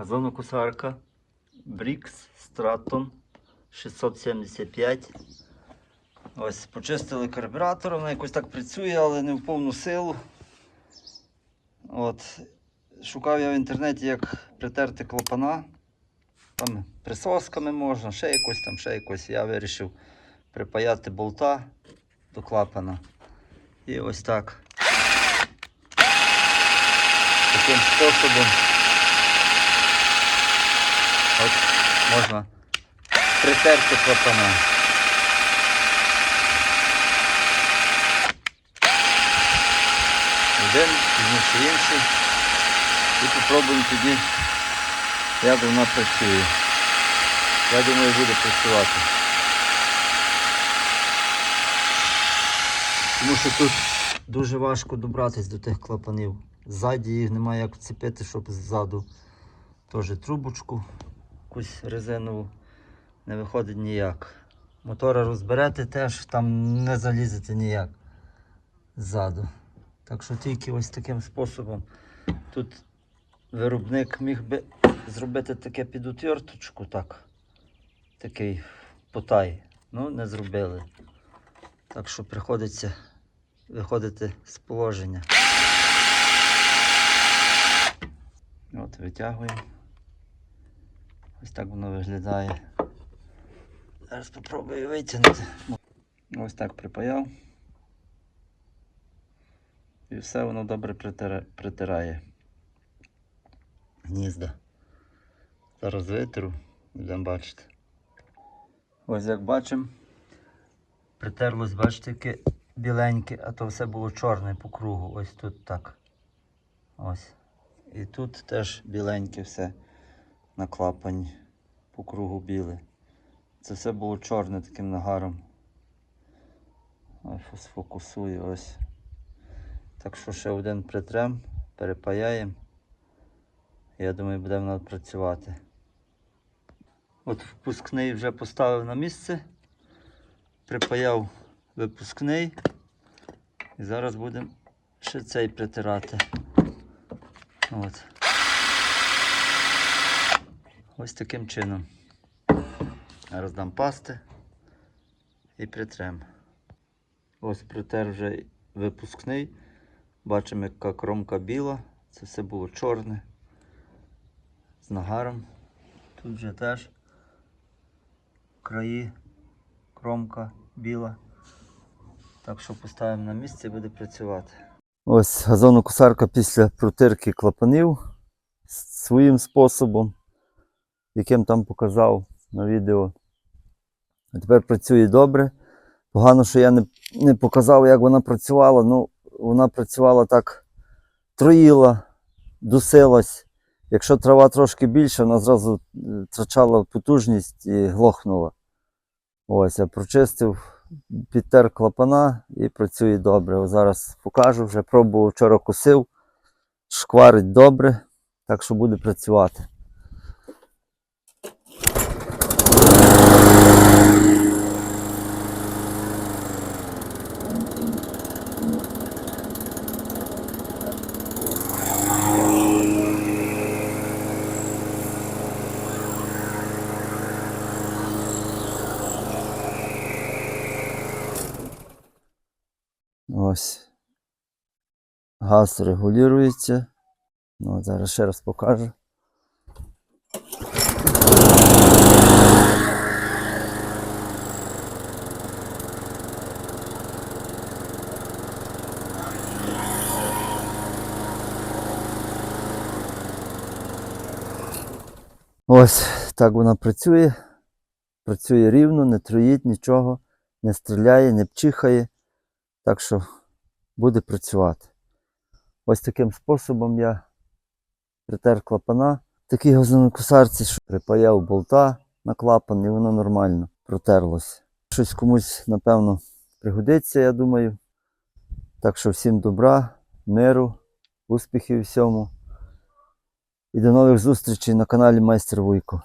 газонокосарка Брікс Стратон 675. Ось почистили карбюратор, вона якось так працює, але не в повну силу. От. Шукав я в інтернеті, як притерти клапана. Там присосками можна, ще якось там, ще якось. Я вирішив припаяти болта до клапана. І ось так. Таким способом от можна притерти клапана. Один, пізніше інший. І попробуємо тоді, як вона працює. Я думаю, буде працювати. Тому що тут дуже важко добратись до тих клапанів. Ззаді їх немає як вцепити, щоб ззаду теж трубочку, якусь резинову, не виходить ніяк. Мотора розберете теж, там не залізете ніяк ззаду. Так що тільки ось таким способом тут виробник міг би зробити таке підутверточку, так. Такий потай. Ну, не зробили. Так що приходиться виходити з положення. От, витягуємо. Ось так воно виглядає. Зараз спробую витягнути. Ось так припаяв. І все воно добре притирає. Гнізда. Зараз витру, будемо бачити. Ось як бачимо, притерлось, бачите, яке біленьке, а то все було чорне по кругу. Ось тут так. Ось. І тут теж біленьке все на клапані по кругу біле. Це все було чорне таким нагаром. Ось сфокусую ось. Так що ще один притрем, перепаяємо. Я думаю, буде воно працювати. От впускний вже поставив на місце, припаяв випускний. І зараз будемо ще цей притирати. От. Ось таким чином. Зараз дам пасти і притрем. Ось притер вже випускний. Бачимо, яка кромка біла. Це все було чорне. З нагаром. Тут вже теж краї, кромка біла. Так що поставимо на місце і буде працювати. Ось газонокосарка після протирки клапанів своїм способом, яким там показав на відео. А тепер працює добре. Погано, що я не, не показав, як вона працювала. Ну, вона працювала так, троїла, дусилась. Якщо трава трошки більша, вона зразу е, втрачала потужність і глохнула. Ось, я прочистив, підтер клапана і працює добре. Ось зараз покажу, вже пробував вчора косив, шкварить добре, так що буде працювати. Ось. Газ регулюється. Ну, зараз ще раз покажу. Ось так вона працює. Працює рівно, не троїть нічого, не стріляє, не пчихає. Так що буде працювати. Ось таким способом я притер клапана. Такий газонокосарці, що припаяв болта на клапан і воно нормально протерлося. Щось комусь, напевно, пригодиться, я думаю. Так що всім добра, миру, успіхів всьому. І до нових зустрічей на каналі Майстер Вуйко.